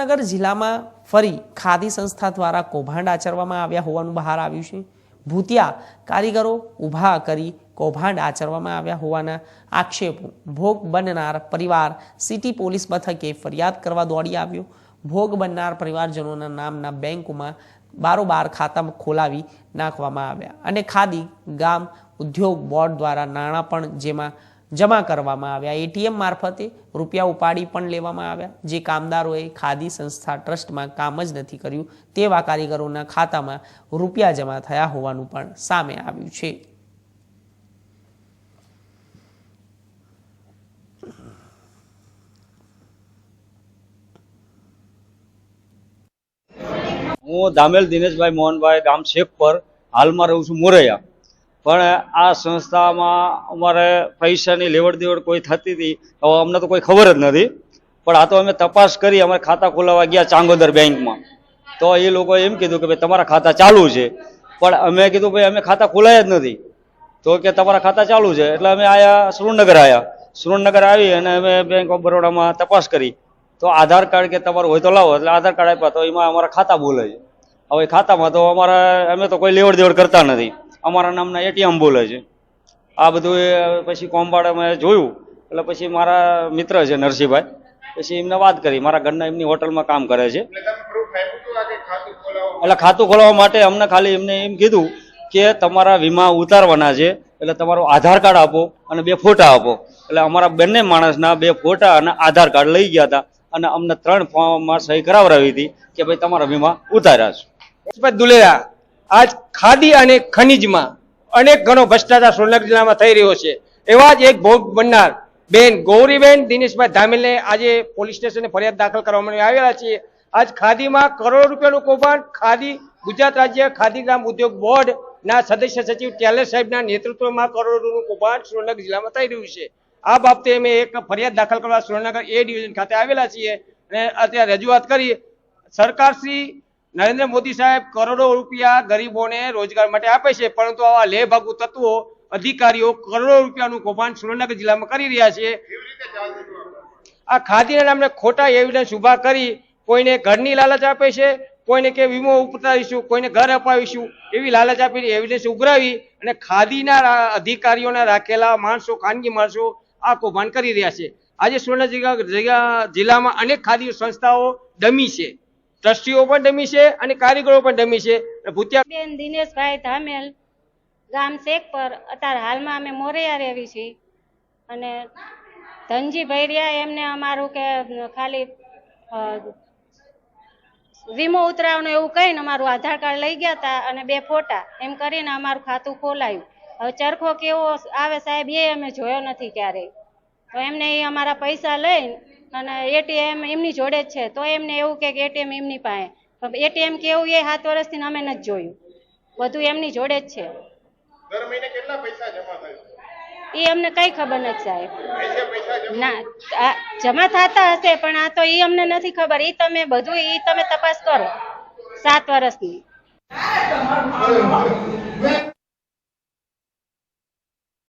સુરેન્દ્રનગર જિલ્લામાં ફરી ખાદી સંસ્થા દ્વારા કૌભાંડ આચરવામાં આવ્યા હોવાનું બહાર આવ્યું છે. ભૂતિયા કારીગરો ઊભા કરી કૌભાંડ આચરવામાં આવ્યા હોવાના આક્ષેપો. ભોગ બનનાર પરિવાર સિટી પોલીસ મથકે ફરિયાદ કરવા દોડી આવ્યો. ભોગ બનનાર પરિવારજનોના નામના બેંકોમાં બારોબાર ખાતા ખોલાવી નાખવામાં આવ્યા. અને ખાદી, ગામ ઉદ્યોગ બોર્ડ દ્વારા નાણાં પણ જેમાં જમા કરવામાં આવ્યા. એટીએમ મારફતે રૂપિયા ઉપાડી પણ લેવામાં આવ્યા. જે કામદારોએ ખાદી સંસ્થા ટ્રસ્ટમાં કામ જ નથી કર્યું, તેવા કારીગરોના ખાતામાં રૂપિયા જમા થયા હોવાનું પણ સામે આવ્યું છે. હું દામેલ દિનેશભાઈ મોહનભાઈ ગામ શેખપર. હાલમાં રહું છું મોરૈયા. પણ આ સંસ્થામાં અમારે પૈસાની લેવડ દેવડ કોઈ થતી હતી હવે અમને તો કોઈ ખબર જ નથી. પણ આ તો અમે તપાસ કરી, અમારે ખાતા ખોલાવવા ગયા ચાંગોદર બેંકમાં. તો એ લોકોએ એમ કીધું કે ભાઈ, તમારા ખાતા ચાલુ છે. પણ અમે કીધું, ભાઈ, અમે ખાતા ખોલાયા જ નથી. તો કે, તમારા ખાતા ચાલુ છે. એટલે અમે આયા સુરેન્દ્રનગર આવ્યા સુરેન્દ્રનગર આવી અને અમે બેંક ઓફ બરોડામાં તપાસ કરી. તો આધાર કાર્ડ કે તમારું હોય તો લાવો, એટલે આધાર કાર્ડ આપ્યા તો એમાં અમારા ખાતા બોલે છે હવે ખાતામાં તો અમારા, અમે તો કોઈ લેવડ દેવડ કરતા નથી. અમારા નામના એટીએમ બોલે છે. આ બધું એ પછી કોમ્પાઉન્ડ અમે જોયું. એટલે પછી મારા મિત્ર છે નરસિંહભાઈ. પછી એમને વાત કરી. મારા ઘરના એમની હોટલમાં કામ કરે છે. એટલે ખાતું ખોલાવવા માટે? અમને ખાલી એમને એમ કીધું કે તમારા વીમા ઉતારવાના છે. એટલે તમારો આધાર કાર્ડ આપો અને બે ફોટા આપો. એટલે અમારા બંને માણસના બે ફોટા અને આધાર કાર્ડ લઈ ગયા હતા. અને અમને ત્રણ ફોર્મમાં સહી કરાવરાવી હતી કે ભાઈ તમારા વીમા ઉતાર્યા છે. દુલેરા આજ ખાદી અને ખનીજમાં અનેક ગણો ભ્રષ્ટાચાર સોનગઢ જિલ્લામાં થઈ રહ્યો છે. એવા જ એક ભોગ બનનાર બેન ગૌરીબેન દિનેશભાઈ ધામેલને આજે પોલીસ સ્ટેશને ફરિયાદ દાખલ કરવામાં આવેલા છીએ. આજ ખાદીમાં કરોડો રૂપિયાનું કૌભાંડ. ખાદી ગુજરાત રાજ્ય ખાદી ગ્રામ ઉદ્યોગ બોર્ડ ના સદસ્ય સચિવ ટેલર સાહેબના નેતૃત્વમાં કરોડોનું કૌભાંડ સુરેન્દ્રનગર જિલ્લામાં થઈ રહ્યું છે. આ બાબતે અમે એક ફરિયાદ દાખલ કરવા સુરેન્દ્રનગર એ ડિવિઝન ખાતે આવેલા છીએ. અને અત્યારે રજૂઆત કરી સરકાર શ્રી નરેન્દ્ર મોદી સાહેબ કરોડો રૂપિયા ગરીબોને રોજગાર માટે આપે છે, પરંતુ આવા લે ભાગુ તત્વો, અધિકારીઓ કરોડો રૂપિયાનું કૌભાંડ સુરેન્દ્રનગર જિલ્લામાં કરી રહ્યા છે. આ ખાદીના નામને ખોટા એવિડન્સ ઊભા કરી કોઈને ઘરની લાલચ આપે છે, કોઈને કે વીમો ઉતારીશું કોઈને ઘર અપાવીશું, એવી લાલચ આપીને એવિડન્સ ઉઘરાવી અને ખાદીના અધિકારીઓના રાખેલા માણસો, ખાનગી માણસો આ કૌભાંડ કરી રહ્યા છે. આજે સુરેન્દ્રનગર જિલ્લા- જિલ્લા- જિલ્લામાં અનેક ખાદી સંસ્થાઓ ડમી છે. ટ્રસ્ટીઓ પણ ડમી છે અને કારીગરો પણ ડમી છે. ભૂતિયા બેન દિનેશભાઈ ધામેલ ગામ શેખ પર અત્યારે હાલમાં અમે મોરૈયા રહેવી છીએ. અને ધનજી ભૈરિયા એમને અમારું કે, ખાલી વીમો ઉતરાવનું એવું કહીને અમારું આધાર કાર્ડ લઈ ગયા હતા અને બે ફોટા. એમ કરીને અમારું ખાતું ખોલાયું. હવે ચરખો કેવો આવે સાહેબ, એ અમે જોયો નથી ક્યારેય. તો એમને એ અમારા પૈસા લઈને અને એટીએમ એમની જોડે જ છે. તો એમને એવું કે એટીએમ એમની પાસે. એટીએમ કેવું એ સાત વર્ષથી અમે નથી જોયું. બધું એમની જોડે જ છે. દર મહિને કેટલા પૈસા જમા થાય એ અમને કઈ ખબર નથી સાહેબ. ના આ જમા થતા હશે પણ આ તો એ અમને નથી ખબર. એ તમે બધું એ તમે તપાસ કરો. સાત વર્ષની.